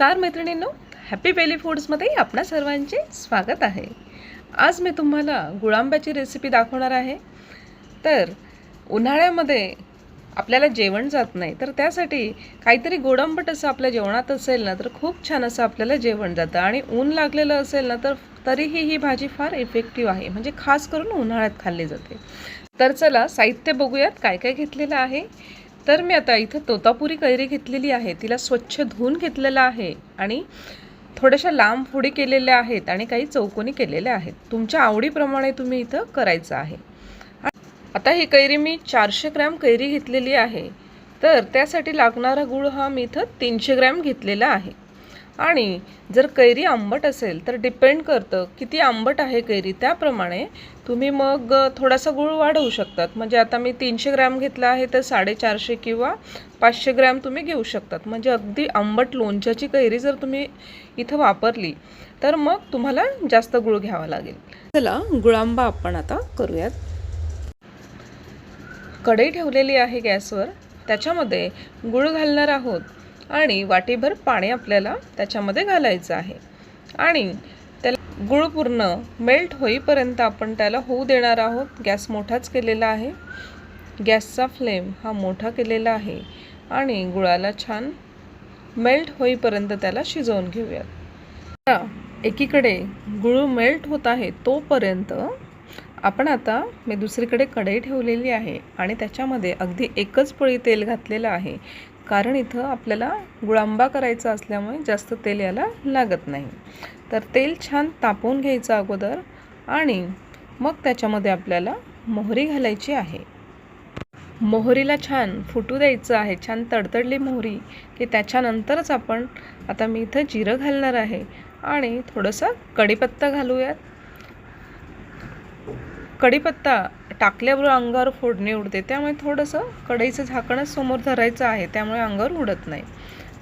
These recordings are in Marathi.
नमस्कार मैत्रिणींनो. हॅपी बेली फूड्समध्ये आपणा सर्वांचे स्वागत आहे. आज मी तुम्हाला गुळांब्याची रेसिपी दाखवणार आहे. तर उन्हाळ्यामध्ये आपल्याला जेवण जात नाही तर त्यासाठी काहीतरी गोडंबट असं आपल्या जेवणात असेल ना तर खूप छान असं आपल्याला जेवण जातं. आणि ऊन लागलेलं असेल ना तर तरीही ही भाजी फार इफेक्टिव्ह आहे. म्हणजे खास करून उन्हाळ्यात खाल्ली जाते. तर चला साहित्य बघूयात काय काय घेतलेलं आहे. तर मी आता इथं तोतापुरी कैरी घेतलेली आहे. तिला स्वच्छ धुवून घेतलेलं आहे आणि थोड्याशा लांब फोडी केलेल्या आहेत आणि काही चौकोनी केलेल्या आहेत. तुमच्या आवडीप्रमाणे तुम्ही इथं करायचं आहे. आता ही कैरी मी चारशे ग्रॅम कैरी घेतलेली आहे. तर त्यासाठी लागणारा गूळ हा मी इथं तीनशे ग्रॅम घेतलेला आहे. आणि जर कैरी आंबट असेल तर डिपेंड करतं किती आंबट आहे कैरी. त्याप्रमाणे तुम्ही मग थोडासा गूळ वाढवू शकतात. म्हणजे आता मी तीनशे ग्रॅम घेतला आहे तर साडेचारशे किंवा पाचशे ग्रॅम तुम्ही घेऊ शकतात. म्हणजे अगदी आंबट लोणच्याची कैरी जर तुम्ही इथं वापरली तर मग तुम्हाला जास्त गूळ घ्यावा लागेल. चला गुळांबा आपण आता करूयात. कढई ठेवलेली आहे गॅसवर. त्याच्यामध्ये गूळ घालणार आहोत. आणि वाटीभर पाणी आपल्याला त्याच्यामध्ये घालायचं आहे. आणि त्याला गुळ पूर्ण मेल्ट होईपर्यंत आपण त्याला होऊ देणार आहोत. गॅस मोठाच केलेला आहे. गॅसचा फ्लेम हा मोठा केलेला आहे. आणि गुळाला छान मेल्ट होईपर्यंत त्याला शिजवून घेऊयात. आता एकीकडे गुळ मेल्ट होत आहे तोपर्यंत आपण आता मी दुसरीकडे कढई ठेवलेली आहे आणि त्याच्यामध्ये अगदी एकच पोळी तेल घातलेलं आहे. कारण इथं आपल्याला गुळांबा करायचा असल्यामुळे जास्त तेल याला लागत नाही. तर तेल छान तापवून घ्यायचं अगोदर आणि मग त्याच्यामध्ये आपल्याला मोहरी घालायची आहे. मोहरीला छान फुटू द्यायचं आहे. छान तडतडली मोहरी की त्याच्यानंतरच आपण आता मी इथं जिरं घालणार आहे आणि थोडंसं कढीपत्ता घालूयात. कढीपत्ता टाकल्यावर अंगावर फोडणी उडते. त्यामुळे थोडंसं कढईचं झाकणच समोर धरायचं आहे. त्यामुळे अंगावर उडत नाही.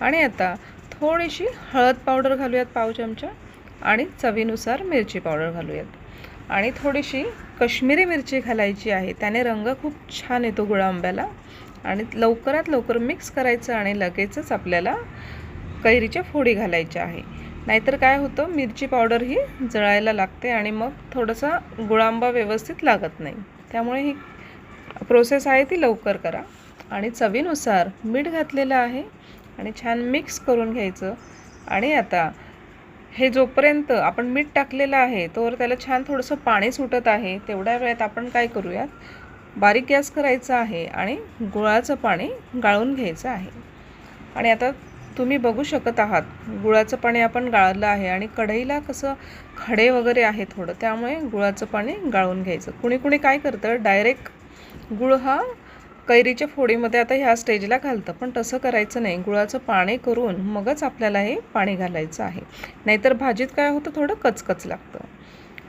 आणि आता थोडीशी हळद पावडर घालूयात पाव चमचा आणि चवीनुसार मिरची पावडर घालूयात. आणि थोडीशी कश्मीरी मिरची घालायची आहे. त्याने रंग खूप छान येतो गुळांब्याला आणि लवकरात लवकर मिक्स करायचं आणि लगेचच आपल्याला कैरीच्या फोडी घालायच्या आहे. नाहीतर काय होतं? मिरची पावडर ही जळायला लागते आणि मग थोडंसं गुळांबा व्यवस्थित लागत नाही. त्यामुळे ही प्रोसेस आहे ती लवकर करा. आणि चवीनुसार मीठ घातलेलं आहे आणि छान मिक्स करून घ्यायचं. आणि आता हे जोपर्यंत आपण मीठ टाकलेलं आहे तोवर त्याला छान थोडंसं पाणी सुटत आहे तेवढ्या वेळेत आपण काय करूयात? बारीक गॅस करायचा आहे आणि गुळाचं पाणी गाळून घ्यायचं आहे. आणि आता तुम्ही बघू शकत आहात. गुळाचं पाणी आपण गाळलं आहे आणि कढईला कसं खडे वगैरे आहे थोडं त्यामुळे गुळाचं पाणी गाळून घ्यायचं. कुणी कुणी काय करतं डायरेक्ट गुळ हा कैरीच्या फोडीमध्ये आता ह्या स्टेजला घालतं पण तसं करायचं नाही. गुळाचं पाणी करून मगच आपल्याला हे पाणी घालायचं आहे. नाहीतर भाजीत काय होतं थोडं कचकच लागतं.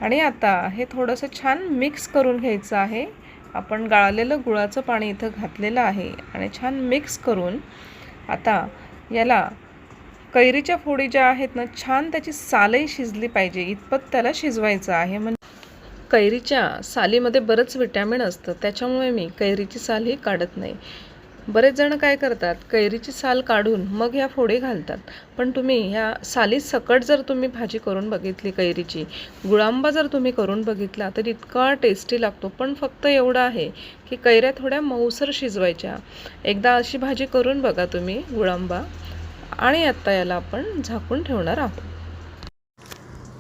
आणि आता हे थोडंसं छान मिक्स करून घ्यायचं आहे. आपण गाळलेलं गुळाचं पाणी इथं घातलेलं आहे आणि छान मिक्स करून आता याला कैरीच्या फोडी ज्या आहेत ना छान त्याची सालही शिजली पाहिजे. इतपत त्याला शिजवायचं आहे. म्हणजे कैरीच्या सालीमध्ये बरंच विटॅमिन असतं. त्याच्यामुळे मी कैरीची साल ही काढत नाही. बरेच जण काय करतात कैरीची साल काढून मग ह्या फोडी घालतात. पण तुम्ही ह्या साली सकट जर तुम्ही भाजी करून बघितली कैरीची गुळांबा जर तुम्ही करून बघितला तर इतका टेस्टी लागतो. पण फक्त एवढं आहे की कैऱ्या थोड्या मऊसर शिजवायच्या. एकदा अशी भाजी करून बघा तुम्ही गुळांबा. आणि आत्ता याला आपण झाकून ठेवणार आहोत.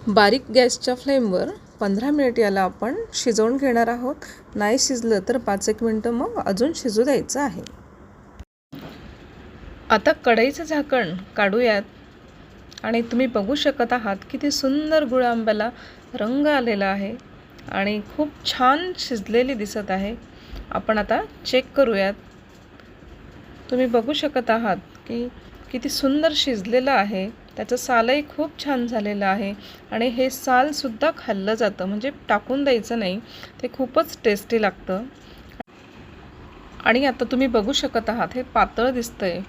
बारीक गॅसच्या फ्लेमवर पंधरा मिनिट याला आपण शिजवून घेणार आहोत. नाही शिजलं तर पाच एक मिनटं मग अजून शिजू द्यायचं आहे. आता कढईचं झाकण काढूयात. आणि तुम्ही बघू शकत आहात किती सुंदर गुळ आंब्याला रंग आलेला आहे आणि खूप छान शिजलेली दिसत आहे. आपण आता चेक करूयात. तुम्ही बघू शकत आहात की किती सुंदर शिजलेलं आहे. त्याचं सालही खूप छान झालेलं आहे आणि हे सालसुद्धा खाल्लं जातं. म्हणजे टाकून द्यायचं नाही. ते खूपच टेस्टी लागतं. आणि आता तुम्ही बघू शकत आहात हे पातळ दिसतंय.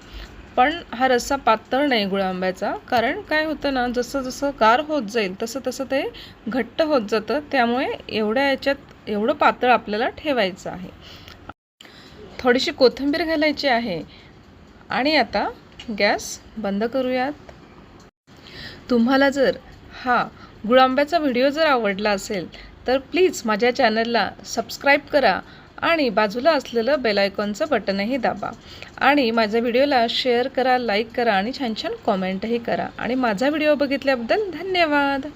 पण हा रस्सा पातळ नाही गुळांब्याचा कारण काय होतं ना जसं जसं गार होत जाईल तसं तसं ते घट्ट होत जातं. त्यामुळे एवढ्या याच्यात एवढं पातळ आपल्याला ठेवायचं आहे. थोडीशी कोथिंबीर घालायची आहे. आणि आता गॅस बंद करूयात. तुम्हाला जर हा गुळांब्याचा व्हिडिओ जर आवडला असेल तर प्लीज माझ्या चॅनलला सबस्क्राईब करा आणि बाजूला असलेलं बेलायकॉनचं बटनही दाबा. आणि माझ्या व्हिडिओला शेअर करा लाईक करा आणि छान छान कॉमेंटही करा. आणि माझा व्हिडिओ बघितल्याबद्दल धन्यवाद.